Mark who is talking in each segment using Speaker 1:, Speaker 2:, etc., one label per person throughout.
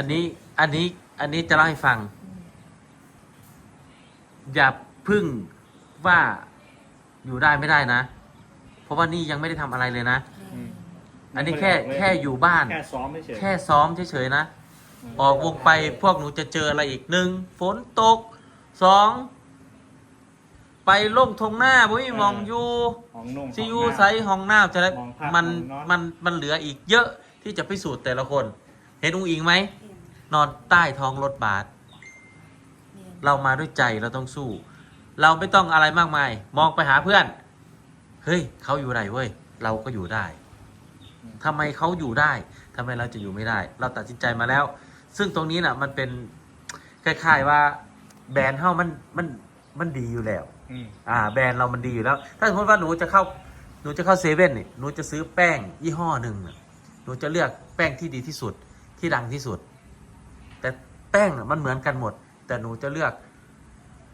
Speaker 1: อันนี้อันนี้อันนี้จะเล่าให้ฟัง อย่าพึ่งว่าอยู่ได้ไม่ได้นะ เพราะว่านี่ยังไม่ได้ทำอะไรเลยนะ
Speaker 2: อืม
Speaker 1: อันนี้แค่แค่อยู่บ้าน
Speaker 2: แค่ซ้อมเฉยๆ
Speaker 1: แค่ซ้อมเฉยๆนะ ออกวงไปพวกหนูจะเจออะไรอีกหนึ่งฝนตกสองไปล่มทงหน้าบุ้ยมองอยู่
Speaker 2: ของนุ่ง
Speaker 1: ซี
Speaker 2: ของ
Speaker 1: ยู
Speaker 2: หน้า
Speaker 1: ไซห้องน้ำจะได้
Speaker 2: มองภาพ
Speaker 1: มัน
Speaker 2: มองน็อต
Speaker 1: มันมันเหลืออีกเยอะที่จะพิสูจน์แต่ละคน เห็นอุ้งอิงไหม นอนใต้ท้องรถบาสเรามาด้วยใจเราต้องสู้ เราไม่ต้องอะไรมากมาย มองไปหาเพื่อน เฮ้ยเขาอยู่ไหนเว้ยเราก็อยู่ได้ทำไมเขาอยู่ได้ทำไมเราจะอยู่ไม่ได้ เราตัดสินใจมาแล้ว ซึ่งตรงนี้น่ะ มันเป็นคล้ายๆว่าแบรนด์เฮ้ามันมันมันดีอยู่แล้ว
Speaker 2: อืม
Speaker 1: อ่า แบรนด์เรามันดีอยู่แล้ว ถ้าสมมติว่าหนูจะเข้าหนูจะเข้าเซเว่นนี่หนูจะซื้อแป้งยี่ห้อหนึ่งน่ะหนูจะเลือกแป้งที่ดีที่สุดที่ดังที่สุด แต่แป้งน่ะมันเหมือนกันหมด แต่หนูจะเลือก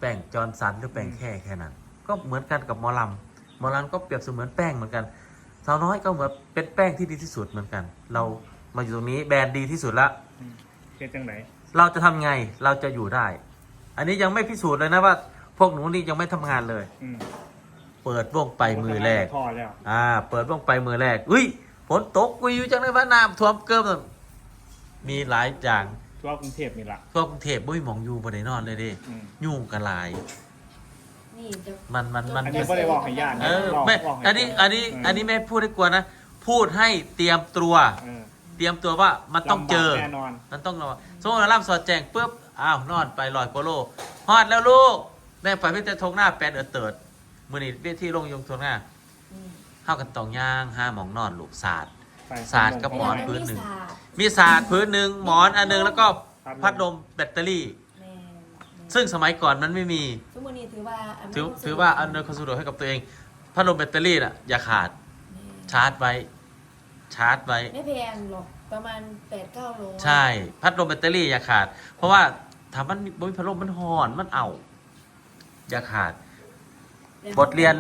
Speaker 1: แป้งจอร์นสันหรือแป้งแค่แค่นั้น ก็เหมือนกันกับหมอลำหมอลำก็เปรียบเสมือนแป้งเหมือนกันสาวน้อยก็เหมือนเป็นแป้งที่ดีที่สุดเหมือนกัน เรามาอยู่ตรงนี้แบรนด์ดีที่สุดแล้ว
Speaker 2: อืมเฮ็ดจังไหน
Speaker 1: เราจะทำไงเราจะอยู่ได้ อันนี้ยังไม่พิสูจน์เลยนะว่า พวกหนูนี่ยังไม่ทำงานเลย
Speaker 2: อืม
Speaker 1: เปิดวงไปมือแรก
Speaker 2: พอแล้ว
Speaker 1: อ่า เปิดวงไปมือแรกอุ้ยฝนตกกุยอยู่จังเลยว่าน้ำท่วมเกิมมีหลายอย่าง
Speaker 2: ทั่วกรุงเทพนี่ล่ะ
Speaker 1: ทั่วกรุงเทพบุ้ยหมองอยู่บนไดนอนเลยเดิ
Speaker 2: อืม
Speaker 1: ยุ่งกันหลาย
Speaker 3: นี่จะ
Speaker 1: มันมันมัน
Speaker 2: อันนี้ก็ได้บอกให้ญาติ
Speaker 1: เออ
Speaker 2: บอก
Speaker 1: ไม่
Speaker 2: บอกให้
Speaker 1: อันนี้อันนี้
Speaker 2: ม
Speaker 1: อันนี้ไม่พูดให้กลัวนะ พูดให้เตรียมตัว
Speaker 2: เออ
Speaker 1: เตรียมตัวว่ามันต้องเจอ
Speaker 2: ลำบากแน่นอน
Speaker 1: มันต้องรอสมมติเราล่ำสอดแจงปุ๊บ อ้าวนอนไปลอยโกโลฮอดแล้วลูก แม่ฝ่ายพี่แต่ทงหน้าแปดเออเติดมือนี่เวทีลงยงทงหน้า
Speaker 3: อืม
Speaker 1: เข้ากันตองย่างห้าหมองนอนลูกศาสตร์
Speaker 2: ไป
Speaker 1: ศาสตร์กับหมอน
Speaker 2: ไป
Speaker 1: พื้นหนึ่ง
Speaker 3: ศาสตร์
Speaker 1: มีศาสตร์พื้นหนึ่งหมอนอันหนึงแล้วก็
Speaker 2: พั
Speaker 1: พัด
Speaker 2: ด
Speaker 1: ล
Speaker 2: ล
Speaker 1: ม
Speaker 2: ม
Speaker 1: แบตเตอรี่
Speaker 3: แม่น
Speaker 1: ซึ่งสมัยก่อนมันไม่มี
Speaker 3: ทุกวันนี้ถือว่าำนวย
Speaker 1: ถือ
Speaker 3: ควมสะดก
Speaker 1: ถือว่าอำนวยความสะดวกให้กับตัวเอง พัดลมแบตเตอรี่น่ะอย่าขาด
Speaker 3: แม่น
Speaker 1: ชาร์จไว้ ชาร์จไว้
Speaker 3: ไม่แพงหรอกประมาณ8ปดเก้าโล
Speaker 1: ใช่ พัดลมแบตเตอรี่อย่าขาด เพราะว่าถามมันบนพัดลมมันห่อนมันเอา อย่าขาด บทเรียน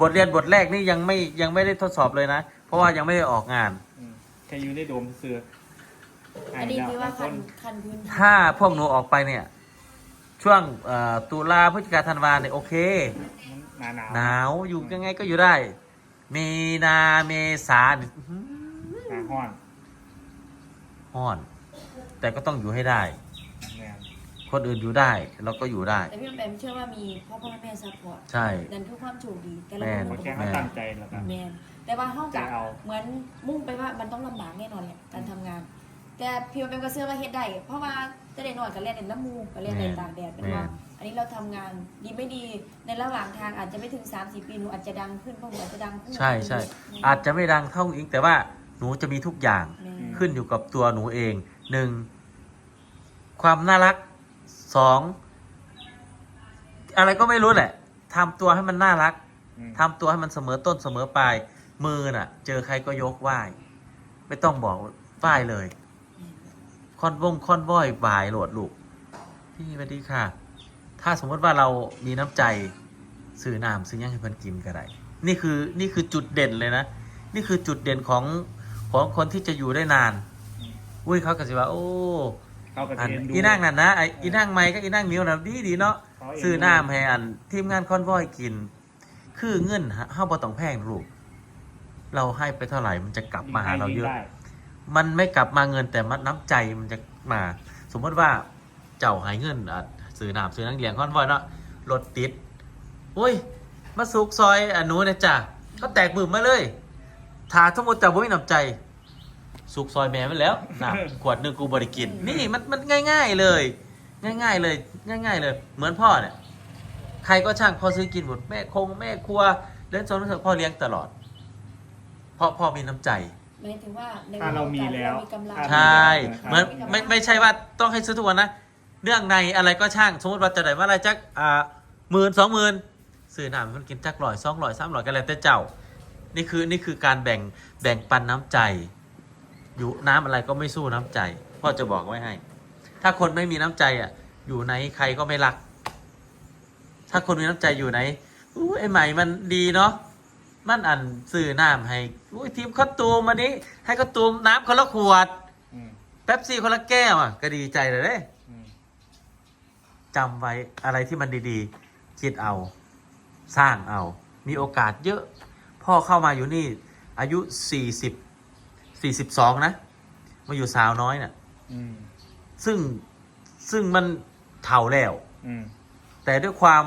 Speaker 1: บทเรียนบทแรกนี่ยังไม่ยังไม่ได้ทดสอบเลยนะ เพราะว่ายังไม่ได้ออกงาน
Speaker 2: อืมแค่อยู่ในโดมเสือ
Speaker 3: อันนี้ถือว่าคัน
Speaker 2: น
Speaker 3: คันพื้น
Speaker 1: ถ้าพวกหนูออกไปเนี่ย ช่วงเอ่อตุลาพฤศจิกาธันวาเนี่ยโอเค
Speaker 2: หนาหนาว
Speaker 1: หนาวอยู่ยังไงก็อยู่ได้ มีนาเมษาเนี่ยอื้อหือ
Speaker 2: หนาห้อน
Speaker 1: ห้อน แต่ก็ต้องอยู่ให้ได้
Speaker 2: แม่น
Speaker 1: คนอื่นอยู่ได้เราก็อยู่ได้
Speaker 3: แต่พี่แปมเชื่อว่ามีพ่อพ่อแม่ซัพพอร์ต
Speaker 1: ใช่
Speaker 3: นั่นคือความโชคดีแต่ละ
Speaker 1: แม่
Speaker 3: คน
Speaker 2: เพ
Speaker 3: มัน
Speaker 2: ราะ
Speaker 3: ก็
Speaker 2: แค่เขาตั้งใจแล้วกัน
Speaker 3: แมนแต่ว่าห้องกับ
Speaker 2: ใจเอา
Speaker 3: เหมือนมุ่งไปว่ามันต้องลำบากแน่นอนแหละการทำงาน แต่พี่แปมก็เชื่อว่าเฮ็ดได้เพราะว่าจะได้นอนกับเล่นในน้ำมูกกับเล่นในตากแดดเป็นว่าอันนี้เราทำงานดีไม่ดีในระหว่างทางอาจจะไม่ถึง3 4ปีหนูอาจจะดังขึ้นเพราะหนูอาจจะดังขึ้น
Speaker 1: ใช่ใช่อาจจะไม่ดังเท่าอิงแต่ว่าหนูจะมีทุกอย่าง
Speaker 3: แม่
Speaker 1: ขึ้นอยู่กับตัวหนูเองหนึ่งความน่ารักสองอะไรก็ไม่รู้แหละทำตัวให้มันน่ารัก
Speaker 2: อืม
Speaker 1: ทำตัวให้มันเสมอต้นเสมอปลายมือน่ะ เจอใครก็ยกไหว้ ไม่ต้องบอกไหว้เลย คอนวงคอนว้อยบ่ายโหลดลูกพี่สวัสดีค่ะ ถ้าสมมติว่าเรามีน้ำใจซื้อน้ำซื้อหยังให้เพื่อนกินก็ได้นี่คือนี่คือจุดเด่นเลยนะ นี่คือจุดเด่นของของคนที่จะอยู่ได้นาน อุ้ยเขาก็สิว่า โอ้
Speaker 2: เขาก็
Speaker 1: อัน
Speaker 2: เรียนดู
Speaker 1: อีนั่งนั่นนะไออีนั่งไม่ก็อีนั่งนิ้วนะดีดีเนาะ
Speaker 2: เขาเง
Speaker 1: ซื้อน้ำให้อันทีมงานคอนวอยกิน คือเงินเฮาบ่ต้องแพงลูก เราให้ไปเท่าไหร่มันจะกลับมาหาเราเยอะ
Speaker 2: ได้
Speaker 1: มันไม่กลับมาเงินแต่มันน้ำใจมันจะมา สมมติว่าเจ้าหายเงินอะซื้อน้ำซื้อนังเลี้ยงคอนวอยเนาะรถติดอุ้ย มาสุกซอยอันนู้นนะจ้ะก็แตกบึ้มมาเลยถาทั้งหมดจะบ่มีน้ำใจ สุกซอยแม่ไปแล้วน้ำขวดหนึ่งกูบริกิน นี่มันมันง่าย ๆเลย ง่าย ๆ เลย ง่าย ๆ เลย เหมือนพ่อเนี่ยใครก็ช่างพ่อซื้อกินหมดแม่คงแม่ครัวเล่นโซนรู้สึกพ่อเลี้ยงตลอด เพราะพ่อมีน้ำใจ
Speaker 3: หมายถึงว่าใน
Speaker 2: ถ้าเรามีแล้ว
Speaker 3: มีกำลัง
Speaker 1: ใช่
Speaker 2: ครับ
Speaker 1: เหมือนไม่ไม่ใช่ว่าต้องให้ซื้อทุกวันนะเรื่องในอะไรก็ช่าง สมมติว่าจะได้ว่าอะไรจักอ่าหมื่นสองหมื่นซื้อน้ำมันกินจักร้อยสองร้อยสามร้อยกันแล้วแต่เจ้า นี่คือนี่คือการแบ่งแบ่งปันน้ำใจ อยู่น้ำอะไรก็ไม่สู้น้ำใจพ่อจะบอกไว้ให้ ถ้าคนไม่มีน้ำใจอะ อยู่ไหนใครก็ไม่รัก ถ้าคนมีน้ำใจอยู่ไหนอู้ไอใหม่มันดีเนาะ มันอันซื้อน้ำให้อุ้ยทีมข้าวตูมวันนี้ ให้ข้าวตูมน้ำคนละขวด
Speaker 2: อืม
Speaker 1: แป๊บซี่คนละแก้วอะก็ดีใจเลยเด้
Speaker 2: อืม
Speaker 1: จำไว้อะไรที่มันดีๆ คิดเอา สร้างเอา มีโอกาสเยอะ พ่อเข้ามาอยู่นี่ อายุสี่สิบสี่สิบสองนะ มาอยู่สาวน้อยน่ะ
Speaker 2: อืม
Speaker 1: ซึ่งซึ่งมันเท่าแล้ว
Speaker 2: อืม
Speaker 1: แต่ด้วยความ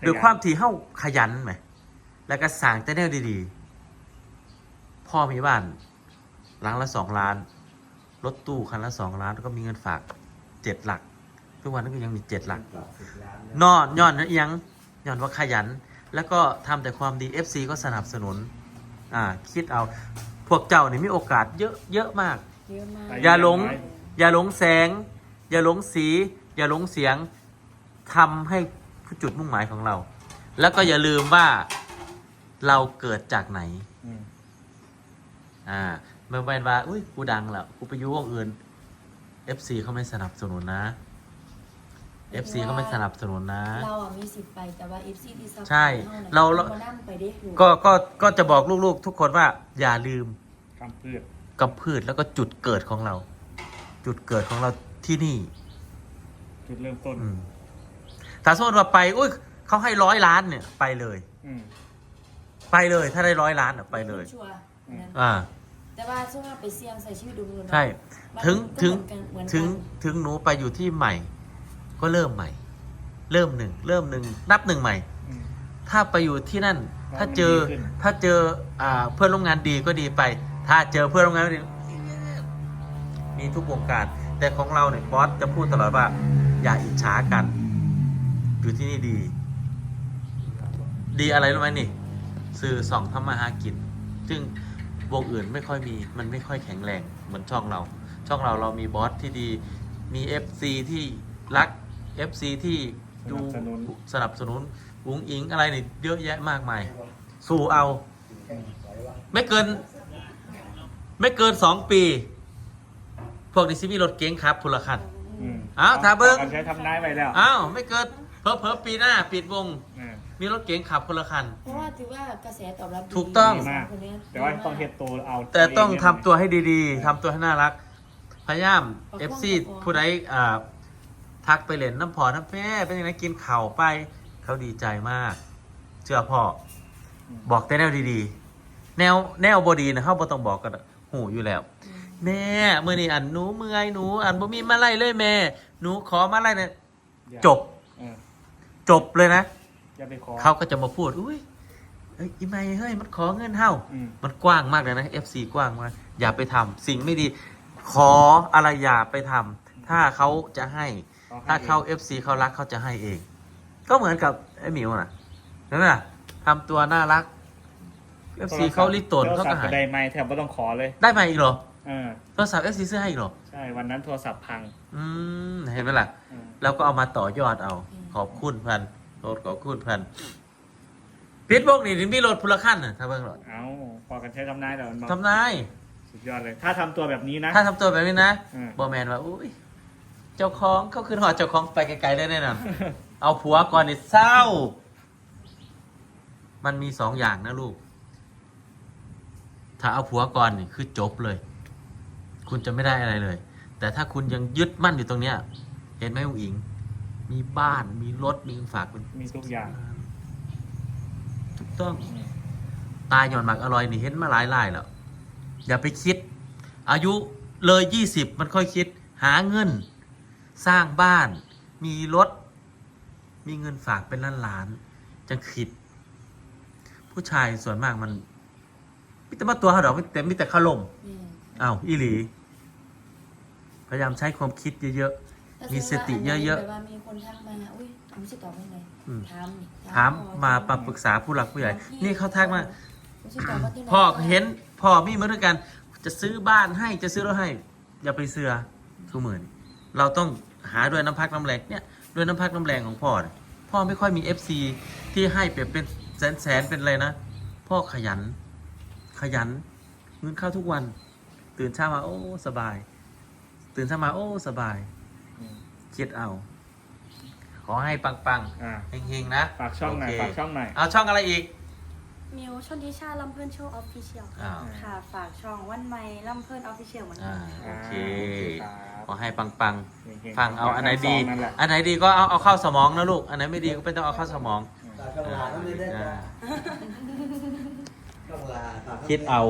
Speaker 2: ขยัน
Speaker 1: ด้วยความที่เข้าขยันไหม แล้วก็สั่งแต่แนวดีๆ พ่อมีบ้านหลังละสองล้าน รถตู้คันละสองล้านแล้วก็มีเงินฝากเจ็ดหลัก ทุกวันนี้ก็ยังมีเจ็ดหลัก นอนย้อนยังย้อนว่าขยัน แล้วก็ทำแต่ความดี FC ก็สนับสนุน อ่า คิดเอา พวกเจ้านี่มีโอกาสเยอะเยอะมาก
Speaker 3: เยอะมาก
Speaker 1: อย่าหลง อย่าหลงแสง อย่าหลงสี อย่าหลงเสียงทำให้จุดมุ่งหมายของเรา แล้วก็อย่าลืมว่า เราเกิดจากไหน
Speaker 2: อืม
Speaker 1: อ่าไม่เป็นว่า อุ้ยกูดังแล้วกูไปอยุ่วงอื่น FC เขาไม่สนับสนุนนะ FC เขาไม่สนับสนุนนะ
Speaker 3: เราอะมีสิทธิ์ไปแต่ว่า FC ที่ซัพพอร์ต
Speaker 1: ใช่
Speaker 3: น่ะ
Speaker 1: เราเรา
Speaker 3: มานั่งไปได้ถูก
Speaker 1: ก็ก็ก็จะบอกลูกๆ ทุกคนว่า อย่าลืม
Speaker 2: กำพืช
Speaker 1: กำพืชแล้วก็จุดเกิดของเรา จุดเกิดของเราที่นี่
Speaker 2: จุดเริ่มต้น
Speaker 1: อืมถ้าสมมติว่าไป อุ้ยเขาให้ร้อยล้านเนี่ย ไปเลย
Speaker 2: อืม
Speaker 1: ไปเลยถ้าได้ร้อยล้านอะไปเลย
Speaker 3: ชัวร์อันนั้น
Speaker 1: อ่า
Speaker 3: แต่ว่าช่วงเราไปเสี่ยงใส่ชีวิตดูเงิน
Speaker 1: ใช่
Speaker 3: มัน
Speaker 1: ถึง
Speaker 3: ก็
Speaker 1: ถึง
Speaker 3: เหมือนกันเหมือนกัน
Speaker 1: ถึงถึงหนูไปอยู่ที่ใหม่ ก็เริ่มใหม่ เริ่มหนึ่งเริ่มหนึ่งนับหนึ่งใหม่
Speaker 2: อืม
Speaker 1: ถ้าไปอยู่ที่นั่น
Speaker 2: มัน
Speaker 1: ถ้าเจอ
Speaker 2: ดีขึ้น
Speaker 1: ถ้าเจออ่าเพื่อนร่วมงานดีก็ดีไป ถ้าเจอเพื่อนร่วมงานไม่ดีมีทุกวงการ แต่ของเราเนี่ยบอสจะพูดตลอดว่า อย่าอิจฉากัน อยู่ที่นี่ดี ดีอะไรรู้ไหมนี่ สื่อสองทำมาหากินซึ่งวงอื่นไม่ค่อยมีมันไม่ค่อยแข็งแรงเหมือนช่องเรา ช่องเราเรามีบอสที่ดีมี FC ที่รัก FC ที่ดู
Speaker 2: สนับสนุน
Speaker 1: สนับสนุนวุ้งอิงอะไรนี่เยอะแยะมากมาย สู้เอา ไม่เกิน ไม่เกินสองปี พวกดิซิมีรถเก๋งครับพลคัน
Speaker 2: อืม
Speaker 1: อ้าวถ้าเบิ่ง
Speaker 2: อใช้ทำนายไว้แล้ว
Speaker 1: อ้าวไม่เกินเพอเพอๆปีหน้า ปิดวง
Speaker 2: เออ
Speaker 1: มีรถเก๋งขับพลคัน
Speaker 3: เพราะว่าถือว่ากระแสตอบรับดี
Speaker 1: ถูกต้อง
Speaker 2: ดีมาก
Speaker 3: คนเนี้ย
Speaker 2: แต่ว่าต้องเฮ็ดตัวเอา
Speaker 1: แต่ต้องทำ
Speaker 2: เตั
Speaker 1: วให้ดีๆทำตัวให้น่ารัก พยายาม FC ผู้ใดอ่าทักไปเล่นน้ำพอน้ำแพ้เป็นยังไงกินเข่าวไป เขาดีใจมาก เชื่อพ่อบอกแต่แนวดีๆ แนวแนวบดีนะเขาบ่ต้องบอกกันอะหูอยู่แล้ว
Speaker 3: อืม
Speaker 1: แม่เมื่อนี้อันหนูเมื่อยหนู อันบ่มีมาไล่เลยแม่ หนูขอมาไล่เนี่ย
Speaker 2: อย่า
Speaker 1: จบ
Speaker 2: เออ
Speaker 1: จบเลยนะ
Speaker 2: อย่าไปขอ
Speaker 1: เขาก็จะมาพูดอุ้ยเอ้ยอีไม่เฮ้ยมันขอเงินเฮา
Speaker 2: อืม
Speaker 1: มันกว้างมากเลยนะ FC กว้างมากอย่าไปทำสิ่งไม่ดี ขออะไรอย่าไปทำถ้าเขาจะให้ถ้าเขา FC เขารักเขาจะให้เอง ก็เหมือนกับไอ้หมิวน่ะเห็นไหมล่ะทำตัวน่ารัก FC เขาลิตนเขาก็
Speaker 2: โทรศัพท์
Speaker 1: หาย
Speaker 2: ได้ไหมแทบไม่ต้องขอเลย
Speaker 1: ได้มาอีกเหรอ
Speaker 2: เออ
Speaker 1: โทรศัพท์ FC ซื้อให้อีกเหรอ
Speaker 2: ใช่ วันนั้นโทรศัพท์พัง
Speaker 1: อืมเห็นไหมล่ะ
Speaker 2: เออ
Speaker 1: แล้วก็เอามาต่อยอดเอา ขอบคุณพันโรถขอบคุณพันพิษพวกนี้ถึงมีรถพลขั้นน่ะถ้าเบิ่งหรอ
Speaker 2: เอาพอกันใช้ทำนายแต่มันบอก
Speaker 1: ทำนาย
Speaker 2: สุดยอดเลย ถ้าทำตัวแบบนี้นะ
Speaker 1: ถ้าทำตัวแบบนี้นะ
Speaker 2: อืม
Speaker 1: บอแมนว่าอุ้ยเจ้าของเขาขึ้นหอดเจ้าของไปไกลๆได้แน่นอน เอาผัวก่อนนี่เศร้า มันมีสองอย่างนะลูก ถ้าเอาผัวก่อนนี่คือจบเลย คุณจะไม่ได้อะไรเลย แต่ถ้าคุณยังยึดมั่นอยู่ตรงเนี้ย เห็นไหมอุ๋งอิง มีบ้านมีรถมีเงินฝากเป็น
Speaker 2: มีทุกอย่าง
Speaker 1: ถูกต้อง
Speaker 2: อืม
Speaker 1: ตายหย่อนหมักอร่อยนี่เห็นมาหลายรายแล้วอย่าไปคิด อายุเลยยี่สิบมันค่อยคิด หาเงิน สร้างบ้าน มีรถ มีเงินฝากเป็นล้านล้านๆจังคิด ผู้ชายส่วนมากมันมิแต่มาตัวเขาดอกมิแต่มิแต่ขลม
Speaker 3: อืม
Speaker 1: อ้าวอีหลี พยายามใช้ความคิดเยอะ
Speaker 3: ถ้า
Speaker 1: มีสติเยอะๆ
Speaker 3: แบบว่ามีคนทักมาอุ้ยทำสิตอบว่าไง
Speaker 1: อืม
Speaker 3: ถามนี่
Speaker 1: ๆถามมาปรับปรึกษาผู้หลักผู้ใหญ่ นี่เขาทักมา
Speaker 3: ผมสิตอบว่าที่ไหน
Speaker 1: พ่อเห็นพ่อมีมาด้วยกัน จะซื้อบ้านให้จะซื้อรถให้ อย่าไปเสือทุกหมื่นเราต้องหาด้วยน้ำพักน้ำแรงเนี่ยด้วยน้ำพักน้ำแรงของพ่อเนี่ยพ่อไม่ค่อยมี FC ที่ให้เปรียบเป็นแสนแสนๆเป็นอะไรนะ พ่อขยัน ขยัน เงินเข้าทุกวัน ตื่นเช้ามาโอ้ สบาย ตื่นเช้ามาโอ้ สบาย
Speaker 2: อืม
Speaker 1: คิดเอา ขอให้ปัง
Speaker 2: อ่า
Speaker 1: ๆเฮงๆนะ
Speaker 2: ฝากช่องหน่อย
Speaker 1: โเค
Speaker 2: ฝากช่องหน่อย
Speaker 1: เอาช่องอะไรอีก
Speaker 4: มิวชนทิชาลำเพื่อนโชว์ออฟฟิเชียล
Speaker 1: อ้าว
Speaker 4: ค่ะ ฝากช่องวันไม้ลำเพื่อนออฟฟิเชียลเหมือนกั
Speaker 1: อ่านโอเค
Speaker 2: ครับ
Speaker 1: ขอให้ปัง
Speaker 2: เฮงๆ
Speaker 1: ๆฟังเอาอันไหนดี
Speaker 2: ซงนั่นแหละ
Speaker 1: อันไหนดีก็เอาเอาเข้าสมองนะลูก อันไหนไม่ดีก็ไม่ต้องเอาเข้าสมอง
Speaker 5: ตาช่องลาต้องไม่ได้
Speaker 1: อ่า
Speaker 5: ช่องลา
Speaker 1: คิดเอา